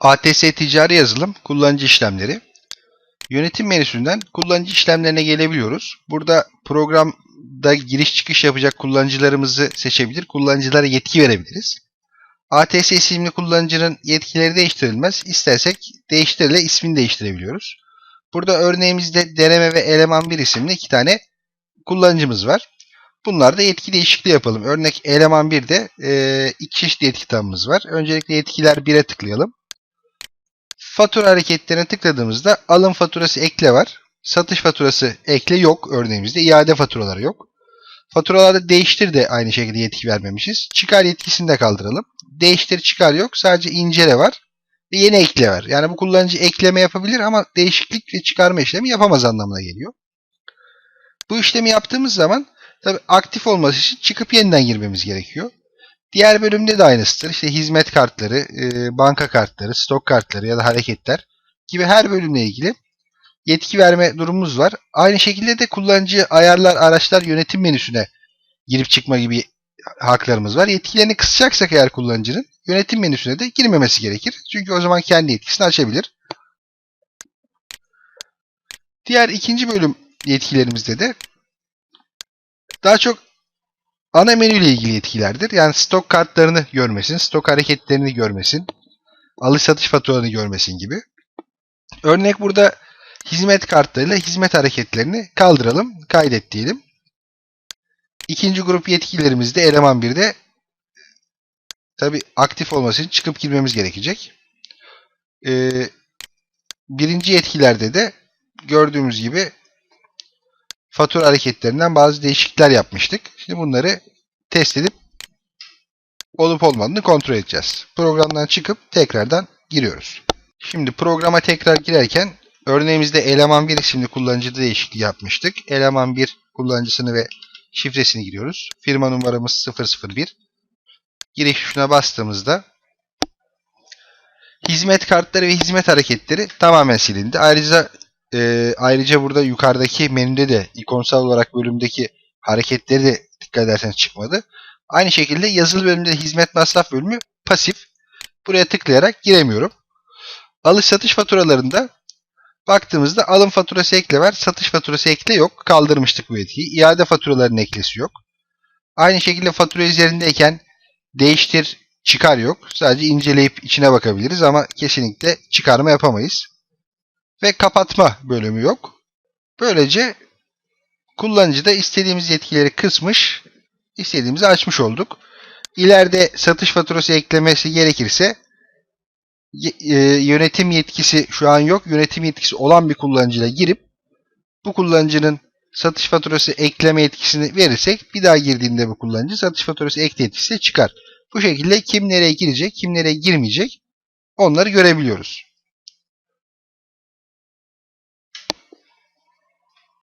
ATS ticari yazılım kullanıcı işlemleri. Yönetim menüsünden kullanıcı işlemlerine gelebiliyoruz. Burada programda giriş çıkış yapacak kullanıcılarımızı seçebilir. Kullanıcılara yetki verebiliriz. ATS isimli kullanıcının yetkileri değiştirilmez. İstersek değiştirile ismini değiştirebiliyoruz. Burada örneğimizde deneme ve eleman 1 isimli iki tane kullanıcımız var. Bunlarda yetki değişikliği yapalım. Örnek eleman 1'de e, iki çeşit yetki tanımımız var. Öncelikle yetkiler 1'e tıklayalım. Fatura hareketlerine tıkladığımızda alım faturası ekle var. Satış faturası ekle yok örneğimizde. iade faturaları yok. Faturalarda değiştir de aynı şekilde yetki vermemişiz. Çıkar yetkisini de kaldıralım. Değiştir çıkar yok. Sadece incele var. Ve yeni ekle var. Yani bu kullanıcı ekleme yapabilir ama değişiklik ve çıkarma işlemi yapamaz anlamına geliyor. Bu işlemi yaptığımız zaman tabi aktif olması için çıkıp yeniden girmemiz gerekiyor. Diğer bölümde de aynısıdır. İşte hizmet kartları, e, banka kartları, stok kartları ya da hareketler gibi her bölümle ilgili yetki verme durumumuz var. Aynı şekilde de kullanıcı ayarlar, araçlar yönetim menüsüne girip çıkma gibi haklarımız var. Yetkilerini kısacaksak eğer kullanıcının yönetim menüsüne de girmemesi gerekir. Çünkü o zaman kendi yetkisini açabilir. Diğer ikinci bölüm yetkilerimizde de daha çok ana menü ile ilgili yetkilerdir. Yani stok kartlarını görmesin, stok hareketlerini görmesin, alış satış faturalarını görmesin gibi. Örnek burada hizmet kartlarıyla hizmet hareketlerini kaldıralım, kaydet diyelim. İkinci grup yetkilerimizde eleman 1'de tabi aktif olması için çıkıp girmemiz gerekecek. Ee, birinci yetkilerde de gördüğümüz gibi fatura hareketlerinden bazı değişiklikler yapmıştık. Şimdi bunları test edip olup olmadığını kontrol edeceğiz. Programdan çıkıp tekrardan giriyoruz. Şimdi programa tekrar girerken örneğimizde eleman 1 isimli kullanıcı değişikliği yapmıştık. Eleman 1 kullanıcısını ve şifresini giriyoruz. Firma numaramız 001. Giriş tuşuna bastığımızda hizmet kartları ve hizmet hareketleri tamamen silindi. Ayrıca e, ayrıca burada yukarıdaki menüde de ikonsal olarak bölümdeki hareketleri de dikkat ederseniz çıkmadı. Aynı şekilde yazılı bölümde hizmet masraf bölümü pasif. Buraya tıklayarak giremiyorum. Alış satış faturalarında baktığımızda alım faturası ekle var. Satış faturası ekle yok. Kaldırmıştık bu etkiyi. İade faturalarının eklesi yok. Aynı şekilde fatura üzerindeyken değiştir çıkar yok. Sadece inceleyip içine bakabiliriz ama kesinlikle çıkarma yapamayız. Ve kapatma bölümü yok. Böylece kullanıcıda istediğimiz yetkileri kısmış, istediğimizi açmış olduk. İleride satış faturası eklemesi gerekirse e, yönetim yetkisi şu an yok. Yönetim yetkisi olan bir kullanıcıyla girip bu kullanıcının satış faturası ekleme yetkisini verirsek bir daha girdiğinde bu kullanıcı satış faturası ekle yetkisi çıkar. Bu şekilde kim nereye girecek, kim nereye girmeyecek onları görebiliyoruz.